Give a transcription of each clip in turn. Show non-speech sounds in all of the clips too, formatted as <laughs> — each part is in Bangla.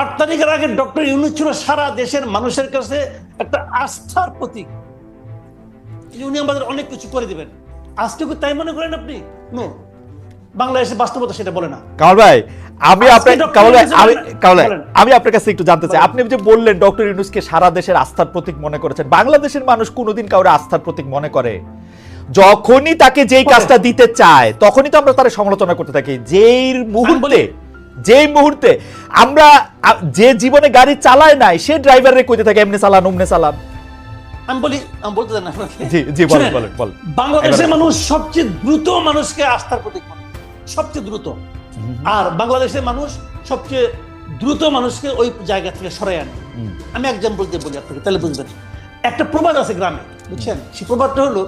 আট তারিখের আগে ডক্টর ইউনুস ছিল সারা দেশের মানুষের কাছে একটা আস্থার প্রতীক। উনি আমাদের অনেক কিছু করে দিবেন। আজকে কি তাই মনে করেন আপনি? নো। বাংলাদেশের বাস্তবতা সেটা বলে না। কামাল ভাই আমি আপনার। আমি আপনার কাছে একটু জানতে চাই। আপনি যে বললেন ডক্টর ইউনুসকে সারা দেশের আস্থার প্রতীক মনে করেছেন বাংলাদেশের মানুষ কোনোদিন কাউরে আস্থার প্রতীক মনে করে? যখনই তাকে যেই কাজটা দিতে চায় তখনই তো আমরা তার সমালোচনা করতে থাকি। যেই মুহূর্তে যেই মুহূর্তে আমরা যে জীবনে গাড়ি চালায় নাই সে ড্রাইভারে কইতে থাকে এমনি চালান উমনে চালান। আমি বলি আমি বলতে আপনাকে। জি জি বলেন বলেন বলেন। বাংলাদেশের মানুষ সবচেয়ে দ্রুত মানুষকে আস্থার প্রতীক সবচেয়ে দ্রুত। আর বাংলাদেশের মানুষ সবচেয়ে দ্রুত মানুষকে ওই জায়গা থেকে সরাই আনে। আমি এক্সাম্পল দিয়ে বলি আপনাকে তাহলে বুঝবেন। একটা প্রবাদ আছে গ্রামে বুঝছেন? সেই প্রবাদটা হলো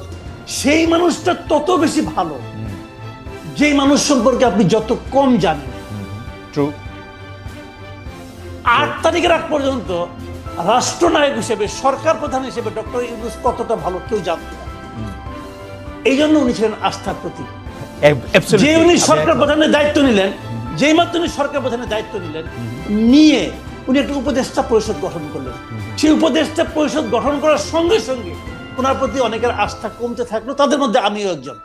সেই মানুষটা তত বেশি ভালো যেই মানুষ সম্পর্কে আপনি যত কম জানেন ট্রু আট তারিখের আগ পর্যন্ত রাষ্ট্রনায়ক হিসেবে সরকার প্রধান হিসেবে ডক্টর ইউনুস কতটা ভালো কেউ জানত না এই জন্য উনি ছিলেন আস্থার প্রতীক। যে উনি সরকার প্রধানের দায়িত্ব নিলেন যেই মাত্র উনি সরকার প্রধানের দায়িত্ব নিলেন নিয়ে উনি একটা উপদেষ্টা পরিষদ গঠন করলেন। সেই উপদেষ্টা পরিষদ গঠন করার সঙ্গে সঙ্গে ওনার প্রতি অনেকের আস্থা কমতে থাকল তাদের মধ্যে আমিও একজন।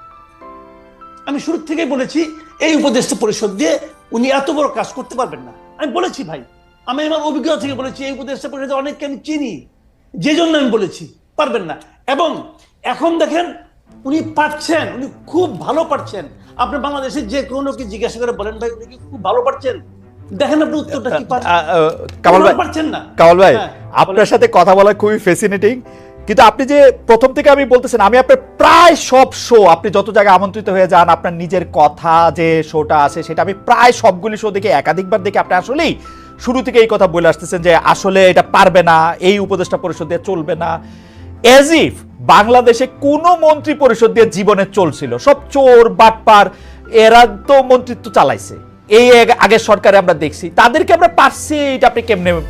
আমি শুরু থেকেই বলেছি এই উপদেষ্টা পরিষদ দিয়ে উনি এত বড় কাজ করতে পারবেন না। আমি বলেছি ভাই আমি আমার অভিজ্ঞতা থেকে বলেছি এই উপদেষ্টা পরিষদে অনেককে আমি চিনি। যে জন্য আমি বলেছি পারবেন না। এবং এখন দেখেন উনি পারছেন উনি খুব ভালো পারছেন। আপনি বাংলাদেশে যে কোনো কি জিজ্ঞাসা করে বলেন ভাই উনি কি খুব ভালো পারছেন? দেখেন আপনি উত্তরটা কি পারছেন? না। কামাল ভাই হ্যাঁ, আপনার সাথে কথা বলা খুবই ফ্যাসিনেটিং কিন্তু আপনি যে প্রথম থেকে আমি বলতেছেন, আমি আপনার প্রায় সব শো আপনি যত জায়গায় আমন্ত্রিত হয়ে যান, আপনার নিজের কথা, যে শোটা আছে, সেটা আমি প্রায় সবগুলি শো দেখে একাধিকবার দেখে আপনি আসলেই শুরু থেকে এই কথা বলে আসতেছেন যে আসলে এটা পারবে না, এই উপদেষ্টা পরিষদ দিয়ে চলবে না। এজ ইফ বাংলাদেশে কোনো মন্ত্রী পরিষদ দিয়ে জীবনে চলছিল। সব চোর, বাটপার, এরা তো মন্ত্রিত্ব চালাইছে। এই আগে- আগের সরকারে আমরা দেখছি। তাদেরকে আমরা পারছি, এটা আপনি কেমনে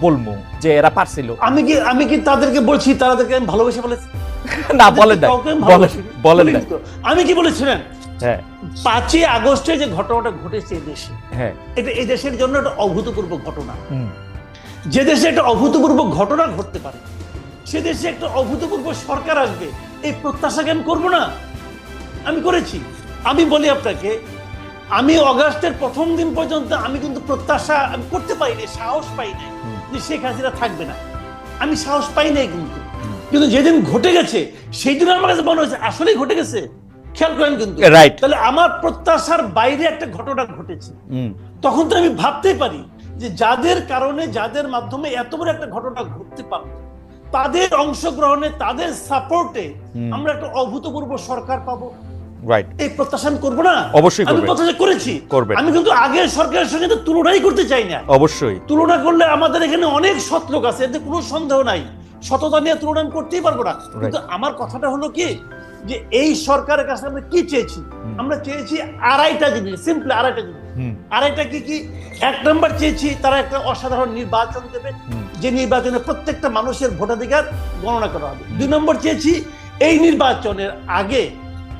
বলব যে এরা পারছিল। আমি কি আমি কি তাদেরকে বলছি? তাদেরকে আমি ভালোবেসে বলেছি? <laughs> না বলেন না বলেন না আমি কি বলেছিলেন হ্যাঁ। পাঁচই আগস্টে যে ঘটনাটা ঘটেছে এই দেশে হ্যাঁ। এটা এই দেশের জন্য একটা অভূতপূর্ব ঘটনা। যে দেশে একটা অভূতপূর্ব ঘটনা ঘটতে পারে সে দেশে একটা অভূতপূর্ব সরকার আসবে এই প্রত্যাশাকে আমি করব না? আমি করেছি। আমি বলি আপনাকে আমি অগাস্টের প্রথম দিন পর্যন্ত আমি কিন্তু প্রত্যাশা আমি করতে পারিনি সাহস পাই নাই। যে শেখ হাসিনা থাকবে না। আমি সাহস পাই নাই কিন্তু। কিন্তু যেদিন ঘটে গেছে সেই দিন আমার কাছে মনে হয়েছে আসলেই ঘটে গেছে। খেয়াল করেন কিন্তু। Right. তাহলে আমার প্রত্যাশার বাইরে একটা ঘটনা ঘটেছে। তখন তো আমি ভাবতেই পারি যে যাদের কারণে যাদের মাধ্যমে এত বড় একটা ঘটনা ঘটতে পারত তাদের অংশগ্রহণে তাদের সাপোর্টে আমরা একটা অভূতপূর্ব সরকার পাবো। রাইট এই প্রত্যাশা আমি করব না? অবশ্যই আমি প্রত্যাশা করেছি। করবেন। আমি কিন্তু আগের সরকারের সঙ্গে তো তুলনাই করতে চাই না। অবশ্যই। তুলনা করলে আমাদের এখানে অনেক সৎ লোক আছে এতে কোনো সন্দেহ নাই। সততা নিয়ে তুলনা আমি করতেই পারব না। কিন্তু আমার কথাটা হলো কি যে এই সরকারের কাছে আমরা কি চেয়েছি? আমরা চেয়েছি আড়াইটা জিনিস সিম্পল আড়াইটা জিনিস। আরেকটা কি কি? এক নম্বর চেয়েছি তারা একটা অসাধারণ নির্বাচন দেবে। যে নির্বাচনে প্রত্যেকটা মানুষের ভোটাধিকার গণনা করা হবে। দুই নম্বর চেয়েছি এই নির্বাচনের আগে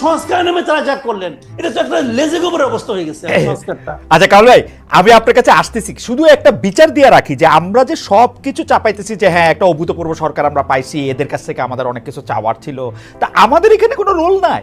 সংস্কার নামে তারা যা করলেন এটা তো একটা লেজে গোবরের অবস্থা হয়ে গেছে সংস্কারটা। আচ্ছা কাল ভাই আমি আপনার কাছে আসতেছি। শুধু একটা বিচার দিয়ে রাখি যে আমরা যে সব কিছু চাপাইতেছি যে হ্যাঁ একটা অভূতপূর্ব সরকার আমরা পাইছি এদের কাছ থেকে আমাদের অনেক কিছু চাওয়ার ছিল তা আমাদের এখানে কোনো রোল নাই।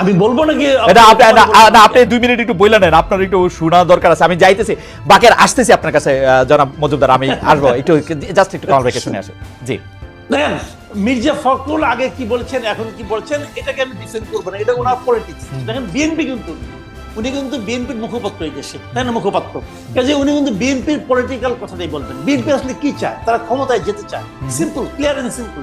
আমি বলব নাকি এটা আপনি দুই মিনিট একটু নেন আপনার একটু শোনা দরকার আছে। আমি যাইতেছি। বাকি আর আসতেছি আপনার কাছে জনাব মজুমদার আমি আসব। <laughs> একটু জাস্ট একটু কল রেখে শুনে আসি জি। দেখেন মির্জা ফখরুল আগে কি বলছেন এখন কি বলছেন এটাকে আমি ডিফেন্ড করব না এটা ওনার পলিটিক্স দেখেন বিএনপি কিন্তু উনি কিন্তু বিএনপির মুখপাত্র এই দেশে তাই না মুখপাত্র? কাজে উনি কিন্তু বিএনপির পলিটিক্যাল কথাটাই বলবেন। বিএনপি আসলে কি চায়? তারা ক্ষমতায় যেতে চায়। Simple clear and simple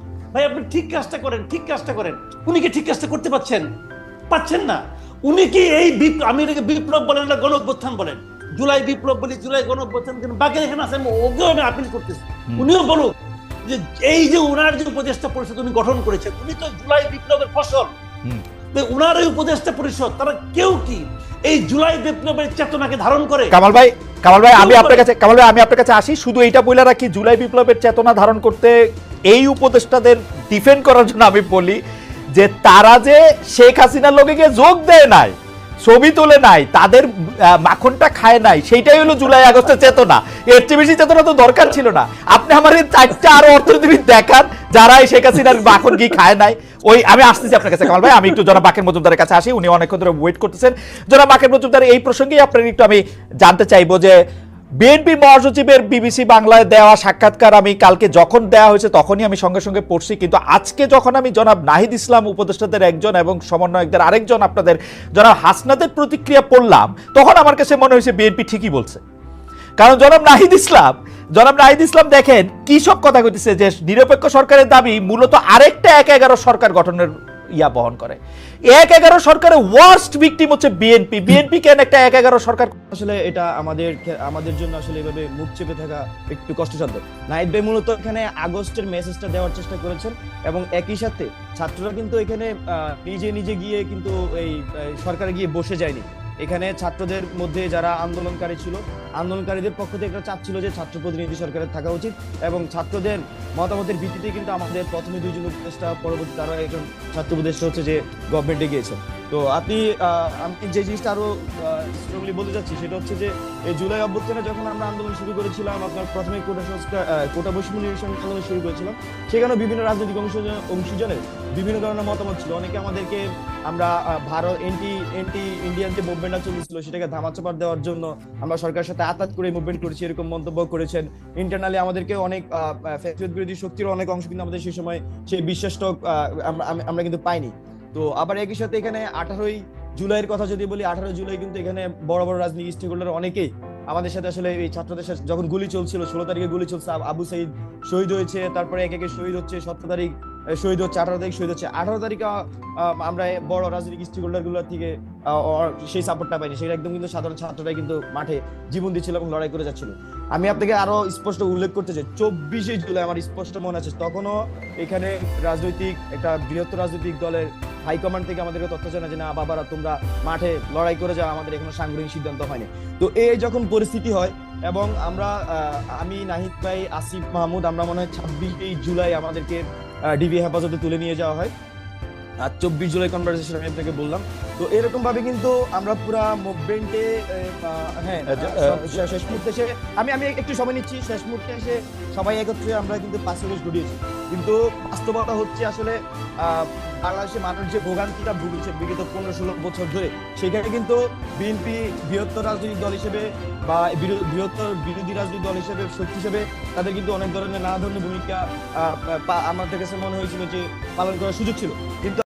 ভাই আপনি ঠিক কাজটা করেন ঠিক কাজটা করেন। উনি কি ঠিক কাজটা করতে পাচ্ছেন পাচ্ছেন না। উনি কি এই বিপ্লব আমি এটাকে বিপ্লব বলেন না গণ অভ্যুত্থান বলেন? জুলাই বিপ্লব বলি জুলাই গণ অভ্যুত্থান কিন্তু বাকি এখানে আছে আমি ওকেও আমি আপিল করতেছি। উনিও বলুন যে এই যে ওনার যে উপদেষ্টা পরিষদ উনি গঠন করেছেন উনি তো জুলাই বিপ্লবের ফসল। ওনার এই উপদেষ্টা পরিষদ তারা কেউ কি এই জুলাই বিপ্লবের চেতনাকে ধারণ করে? কামাল ভাই কামাল ভাই আমি আপনার কাছে কামাল ভাই আমি আপনার কাছে আসি। শুধু এইটা বলে রাখি জুলাই বিপ্লবের চেতনা ধারণ করতে এই উপদেষ্টাদের ডিফেন্ড করার জন্য আমি বলি যে তারা যে শেখ হাসিনার লোকে গিয়ে যোগ দেয় নাই, ছবি তোলে নাই, তাদের মাখনটা খায় নাই, সেইটাই হলো জুলাই আগস্টের চেতনা। এর চেয়ে বেশি চেতনা তো দরকার ছিল না। আপনি আমার এই চারটা আরও অর্থনীতিবিদ দেখান, যারা এই শেখ হাসিনার মাখন কি খায় নাই। ওই, আমি আসতেছি আপনার কাছে, কামাল ভাই। আমি একটু জনাব বাকের মজুমদারের কাছে আসি, উনি অনেকক্ষণ ধরে ওয়েট করতেছেন। জনাব বাকের মজুমদার, এই প্রসঙ্গেই আপনার একটু আমি জানতে চাইব যে বিএনপি মহাসচিবের বিবিসি বাংলায় দেওয়া সাক্ষাৎকার আমি কালকে যখন দেওয়া হয়েছে তখনই আমি সঙ্গে সঙ্গে পড়ছি, কিন্তু আজকে যখন আমি জনাব নাহিদ ইসলাম উপদেষ্টাদের একজন এবং সমন্বয়কদের আরেকজন আপনাদের জনাব হাসনাদের প্রতিক্রিয়া পড়লাম, তখন আমার কাছে মনে হয়েছে বিএনপি ঠিকই বলছে। কারণ জনাব নাহিদ ইসলাম, জনাব নাহিদ ইসলাম দেখেন কি সব কথা কইতেছে যে নিরপেক্ষ সরকারের দাবি মূলত আরেকটা এক এগারো সরকার গঠনের ইয়া বহন করে। এক এগারো সরকারের ওয়ার্স্ট ভিকটিম হচ্ছে বিএনপি বিএনপি কেন একটা এক এগারো সরকার আসলে এটা আমাদের আমাদের জন্য আসলে এভাবে মুখ চেপে থাকা একটু কষ্টসাধ্য। নাহিদ ভাই মূলত এখানে আগস্টের মেসেজটা দেওয়ার চেষ্টা করেছেন এবং একই সাথে ছাত্ররা কিন্তু এখানে নিজে নিজে গিয়ে কিন্তু এই সরকারে গিয়ে বসে যায়নি। এখানে ছাত্রদের মধ্যে যারা আন্দোলনকারী ছিল, আন্দোলনকারীদের পক্ষ থেকে একটা চাপ ছিল যে ছাত্র প্রতিনিধি সরকারের থাকা উচিত এবং ছাত্রদের মতামতের ভিত্তিতে কিন্তু আমাদের প্রথমে দুইজন উপদেষ্টা পরবর্তী তারা একজন ছাত্র উপদেষ্টা হচ্ছে যে গভর্নমেন্টে গিয়েছেন তো আপনি আমি যে জিনিসটা আরও স্ট্রংলি বলতে চাচ্ছি, সেটা হচ্ছে যে এই জুলাই অভ্যুত্থানে যখন আমরা আন্দোলন শুরু করেছিলাম, আপনার প্রথমে কোটা সংস্কার কোটা বৈষম্য নিরসন আন্দোলন শুরু করেছিলাম সেখানে বিভিন্ন রাজনৈতিক অংশজন- অংশীজনের বিভিন্ন ধরনের মতামত ছিল। অনেকে আমাদেরকে আমরা ভারত, এন্টি এন্টি, ইন্ডিয়ান যে মুভমেন্টটা চলেছিল, সেটাকে ধামাচাপা দেওয়ার জন্য আমরা সরকারের সাথে আতাত করে মুভমেন্ট করেছি, এরকম মন্তব্য করেছেন। ইন্টারনালি আমাদেরকে অনেক ফ্যাসিলিটি বিরোধী শক্তির অনেক অংশ কিন্তু আমাদের সেই সময় সেই বিশ্বাসটা আমরা কিন্তু পাইনি। তো আবার একই সাথে এখানে আঠারোই জুলাইয়ের কথা যদি বলি, আঠারো জুলাই কিন্তু এখানে বড় বড় রাজনীতি স্টেক হোল্ডার অনেকেই আমাদের সাথে আসলে এই ছাত্রদের সাথে যখন গুলি চলছিল, ষোলো তারিখে গুলি চলছে, আবু সাইদ শহীদ হয়েছে, তারপরে এক একে শহীদ হচ্ছে সতেরো তারিখ শহীদ হচ্ছে আঠারো তারিখ, শহীদ হচ্ছে আঠারো তারিখে আমরা বড় রাজনৈতিক স্টেক হোল্ডারগুলোর থেকে সেই সাপোর্টটা পাইনি। সেটা একদম কিন্তু সাধারণ ছাত্ররাই কিন্তু মাঠে জীবন দিচ্ছিল এবং লড়াই করে যাচ্ছিল। আমি আপনাকে আরও স্পষ্ট উল্লেখ করতে চাই। চব্বিশে জুলাই আমার স্পষ্ট মনে আছে, তখনও এখানে রাজনৈতিক, একটা বৃহত্তর রাজনৈতিক দলের হাইকমান্ড থেকে আমাদেরকে তথ্য জানা যে, না, বাবারা, তোমরা মাঠে লড়াই করে যাও, আমাদের এখনও সাংগঠনিক সিদ্ধান্ত হয়নি। তো এই যখন পরিস্থিতি হয় এবং আমরা আমি নাহিদ ভাই আসিফ মাহমুদ আমরা মনে হয় ছাব্বিশে জুলাই আমাদেরকে ডিবি হেফাজতে তুলে নিয়ে যাওয়া হয়। আর চব্বিশ জুলাই কনভারসেশন আমি আপনাকে বললাম। তো এরকম ভাবে কিন্তু আমরা পুরা মুভমেন্টে হ্যাঁ আচ্ছা, শেষ- মুহূর্তে এসে আমি আমি একটু সময় নিচ্ছি শেষ মুহূর্তে এসে সবাই একত্রে আমরা কিন্তু পাঁচ ঘটিয়েছি কিন্তু বাস্তবতা হচ্ছে আসলে আহ, বাংলাদেশে মানুষ যে ভোগান্তিটা ভুগছে বিগত পনেরো ষোলো বছর ধরে সেখানে কিন্তু বিএনপি বৃহত্তর রাজনৈতিক দল হিসেবে বা বৃহত্তর বিরোধী রাজনৈতিক দল হিসেবে শক্তি হিসেবে তাদের কিন্তু অনেক ধরনের নানা ধরনের ভূমিকা আমাদের কাছে মনে হয়েছিল যে পালন করার সুযোগ ছিল। কিন্তু